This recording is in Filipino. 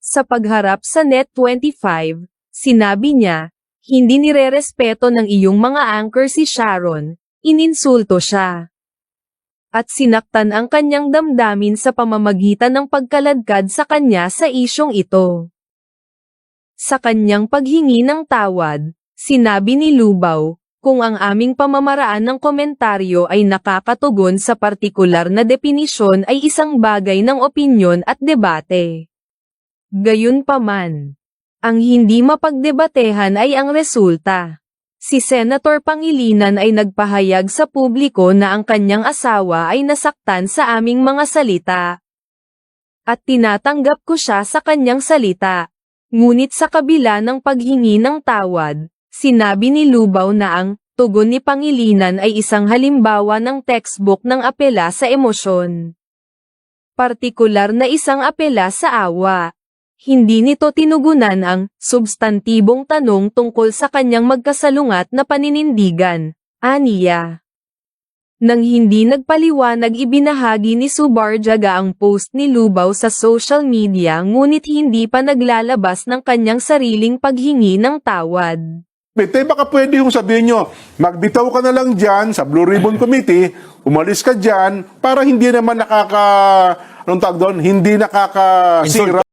Sa pagharap sa Net25, sinabi niya, hindi nirerespeto ng iyong mga anchor si Sharon, ininsulto siya. At sinaktan ang kanyang damdamin sa pamamagitan ng pagkaladkad sa kanya sa isyong ito. Sa kanyang paghingi ng tawad, sinabi ni Lubaw, kung ang aming pamamaraan ng komentaryo ay nakakatugon sa partikular na depinisyon ay isang bagay ng opinyon at debate. Gayunpaman, ang hindi mapagdebatehan ay ang resulta. Si Senator Pangilinan ay nagpahayag sa publiko na ang kanyang asawa ay nasaktan sa aming mga salita. At tinatanggap ko siya sa kanyang salita. Ngunit sa kabila ng paghingi ng tawad, sinabi ni Lubaw na ang tugon ni Pangilinan ay isang halimbawa ng textbook ng apela sa emosyon. Partikular na isang apela sa awa. Hindi nito tinugunan ang substantibong tanong tungkol sa kanyang magkasalungat na paninindigan, aniya. Nang hindi nagpaliwanag ibinahagi ni Subarjaga ang post ni Lubaw sa social media ngunit hindi pa naglalabas ng kanyang sariling paghingi ng tawad. Bete, baka pwede yung sabihin nyo, magbitaw ka na lang dyan sa Blue Ribbon Committee, umalis ka dyan, para hindi naman nakaka, anong tawag doon, hindi nakakasira